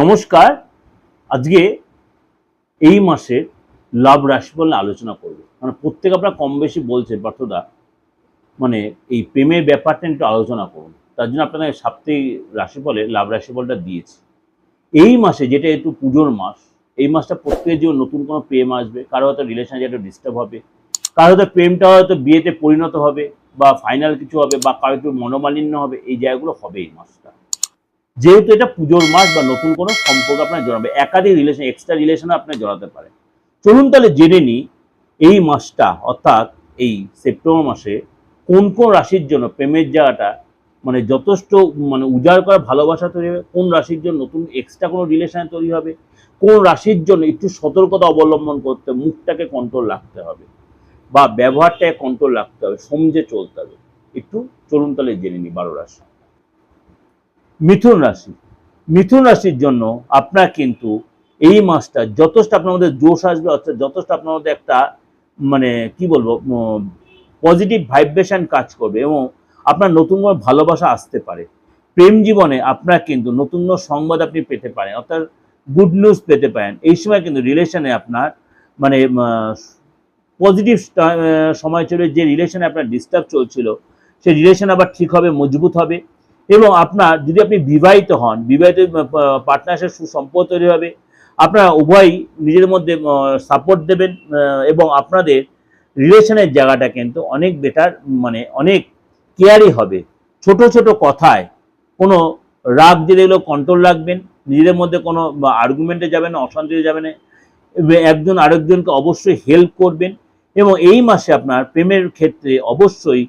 নমস্কার। আজকে এই মাসের লাভ রাশিফল আলোচনা করব। মানে প্রত্যেক আপনারা কম বেশি বলছেন পার্থদা মানে এই প্রেমের ব্যাপারটা একটু আলোচনা করুন। তার জন্য আপনাদের সাপ্তাহিক রাশিফলে লাভ রাশিফলটা দিয়েছি। এই মাসে যেটা একটু পুজোর মাস, এই মাসটা প্রত্যেকের জন্য নতুন কোনো প্রেম আসবে, কারও হয়তো রিলেশন যেটা ডিস্টার্ব হবে, কারও হয়তো প্রেমটা হয়তো বিয়েতে পরিণত হবে বা ফাইনাল কিছু হবে বা কারও একটু মনোমালিন্য হবে, এই জায়গাগুলো হবে এই মাসটা। যেহেতু এটা পুজোর মাস বা নতুন কোনো সম্পর্ক আপনার জড়াবে, একাধিক রিলেশন এক্সট্রা রিলেশনে আপনার জড়াতে পারে। চলুন তাহলে জেনে নিই এই মাসটা, অর্থাৎ এই সেপ্টেম্বর মাসে কোন কোন রাশির জন্য প্রেমের জায়গাটা মানে যথেষ্ট মানে উজাড় করা ভালোবাসা তৈরি হবে, কোন রাশির জন্য নতুন এক্সট্রা কোনো রিলেশন তৈরি হবে, কোন রাশির জন্য একটু সতর্কতা অবলম্বন করতে মুখটাকে কন্ট্রোল রাখতে হবে বা ব্যবহারটাকে কন্ট্রোল রাখতে হবে, সমঝে চলতে হবে। একটু চলুন তাহলে জেনে নিই বারো রাশি। মিথুন রাশি। মিথুন রাশির জন্য আপনার কিন্তু এই মাসটা যথেষ্ট আপনার মধ্যে জোশ আসবে, অর্থাৎ যথেষ্ট আপনার মধ্যে একটা মানে কি বলব পজিটিভ ভাইব্রেশন কাজ করবে এবং আপনার নতুন করে ভালোবাসা আসতে পারে। প্রেম জীবনে আপনার কিন্তু নতুন নতুন সংবাদ আপনি পেতে পারেন, অর্থাৎ গুড নিউজ পেতে পারেন। এই সময় কিন্তু রিলেশনে আপনার মানে পজিটিভ সময় চলে, যে রিলেশনে আপনার ডিস্টার্ব চলছিল, সেই রিলেশন আবার ঠিক হবে, মজবুত হবে। এবং আপনার যদি আপনি বিবাহিত হন, বিবাহিত পার্টনারশিপ সুসম্পর্ক তৈরি হবে, আপনারা উভয়ই নিজের মধ্যে সাপোর্ট দেবেন এবং আপনাদের রিলেশনের জায়গাটা কিন্তু অনেক বেটার মানে অনেক কেয়ারি হবে। ছোট ছোট কথায় কোনো রাগ যেগুলো কন্ট্রোল রাখবেন, নিজেদের মধ্যে কোনো আর্গুমেন্টে যাবেন অশান্তিতে যাবেন একজন আরেকজনকে অবশ্যই হেল্প করবেন, এবং এই মাসে আপনার প্রেমের ক্ষেত্রে অবশ্যই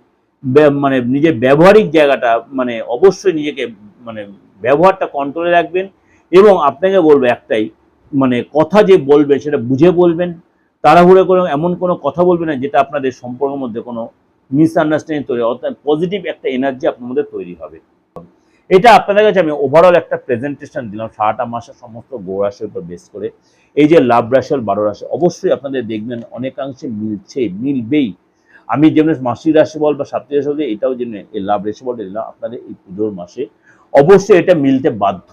মানে নিজের ব্যবহারিক জায়গাটা মানে অবশ্যই নিজেকে মানে ব্যবহারটা কন্ট্রোলে রাখবেন এবং আপনাকে বলব একটাই মানে কথা যে বলবেন সেটা বুঝে বলবেন, তাড়াহুড়ো করে এমন কোনো কথা বলবেন না যেটা আপনাদের সম্পর্কের মধ্যে কোনো মিসআন্ডারস্ট্যান্ডিং তৈরি অর্থাৎ পজিটিভ একটা এনার্জি আপনার মধ্যে তৈরি হবে। এটা আপনাদের কাছে আমি ওভারঅল একটা প্রেজেন্টেশন দিলাম, সারাটা মাসের সমস্ত গৌরাশের উপর বেস করে। এই যে লাভ রাশি আর বারো রাশি, অবশ্যই আপনাদের দেখবেন অনেকাংশে মিলছে, মিলবেই। আমি যেমন মাসি রাশি বল বা সাপ্তাহিক রাশি বল এটাও যেমন এই লাভ রাশি বলটা দিলাম, আপনাদের এই পুজোর মাসে। অবশ্যই এটা মিলতে বাধ্য।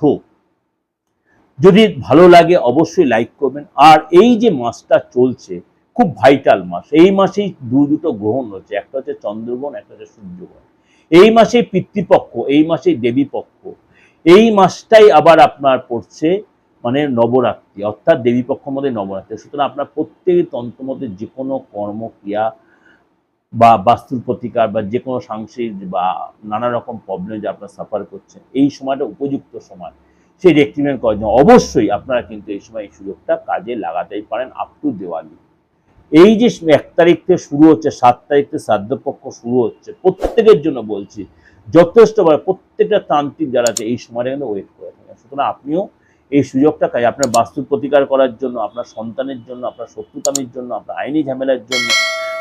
যদি ভালো লাগে অবশ্যই লাইক করবেন। আর এই যে মাসটা চলছে, খুব ভাইটাল মাস। এই মাসেই দু দুটো গ্রহণ হচ্ছে, একটা হচ্ছে চন্দ্রগ্রহণ, একটা হচ্ছে সূর্যগ্রহণ। এই মাসেই পিতৃপক্ষ, এই মাসেই দেবী পক্ষ এই মাসটাই আবার আপনার পড়ছে মানে নবরাত্রি, অর্থাৎ দেবী পক্ষ মধ্যে নবরাত্রি। সুতরাং আপনার প্রত্যেকের তন্ত্র মধ্যে যে কোনো কর্মক্রিয়া বা বাস্তুর প্রতিকার বা যে কোনো সাংসারিক বা নানা রকম প্রবলেম যে আপনারা সাফার করছেন এই সময়টা উপযুক্ত সময়। সেই রেক্টিমেন্ট করার জন্য অবশ্যই আপনারা কিন্তু এই সময় এই সুযোগটা কাজে লাগাতেই পারেন আপ টু দেওয়ালি এই যে এক তারিখ থেকে শুরু হচ্ছে, সাত তারিখ থেকে শ্রাদ্ধপক্ষ শুরু হচ্ছে, প্রত্যেকের জন্য বলছি, যথেষ্ট প্রত্যেকটা তান্ত্রিক যারা আছে এই সময়টা কিন্তু ওয়েট করে থাকেন। সুতরাং আপনিও এই সুযোগটা কাজে, আপনার বাস্তু প্রতিকার করার জন্য, আপনার সন্তানের জন্য, আপনার শত্রুতামির জন্য, আপনার আইনি ঝামেলার জন্য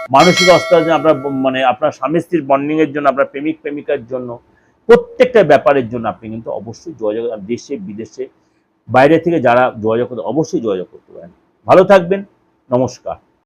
মানসিক অবস্থার জন্য আপনার মানে আপনার স্বামী স্ত্রীর বন্ডিং এর জন্য, আপনার প্রেমিক, প্রেমিকার জন্য, প্রত্যেকটা ব্যাপারের জন্য আপনি কিন্তু অবশ্যই যোগাযোগ দেশে, বিদেশে, বাইরে থেকে যারা যোগাযোগ করতে অবশ্যই যোগাযোগ করতে পারেন। ভালো থাকবেন। নমস্কার।